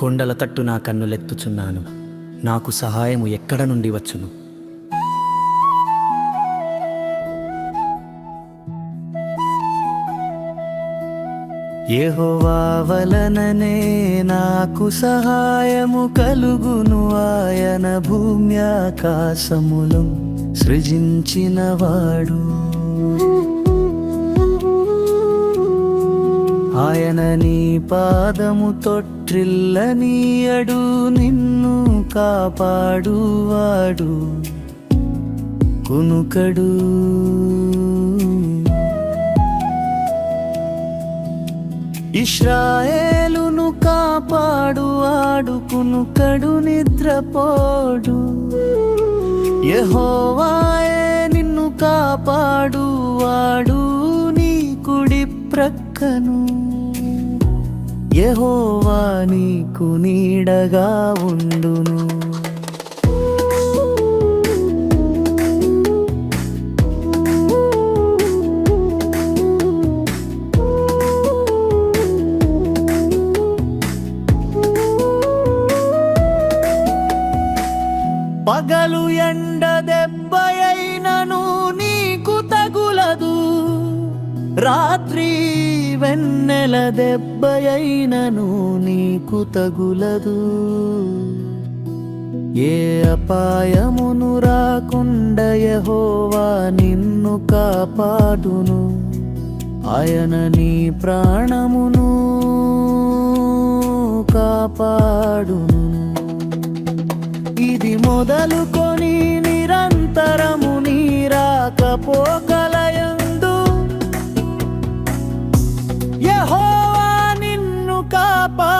కొండల తట్టు నా కన్నులెత్తుచున్నాను. నాకు సహాయము ఎక్కడ నుండి వచ్చును? ఏహోవా వలననే నాకు సహాయము కలుగును ఆయన భూమ్యాకాశములు సృజించినవాడు. పాదము తొట్రిల్లనీయడు నిన్ను కాపాడువాడు కునుకడు. ఇష్రాయేలును కాపాడు ఆడుకునుకడు నిద్రపోడు. యహోవాయే నిన్ను కాపాడు వాడు నీ కుడి ప్రక్కను. యహోవా నీకు నీడగా ఉండును. పగలు ఎండ దెబ్బయైనను నీకు తగులదు. రాత్రి వెన్నెల దెబ్బయైనను నీకు తగులదు. ఏ అపాయమును రాకుండా యహోవా నిన్ను కాపాడును. ఆయన నీ ప్రాణమును కాపాడును. ఇది మొదలుకో యహోవా నిన్ను కాపా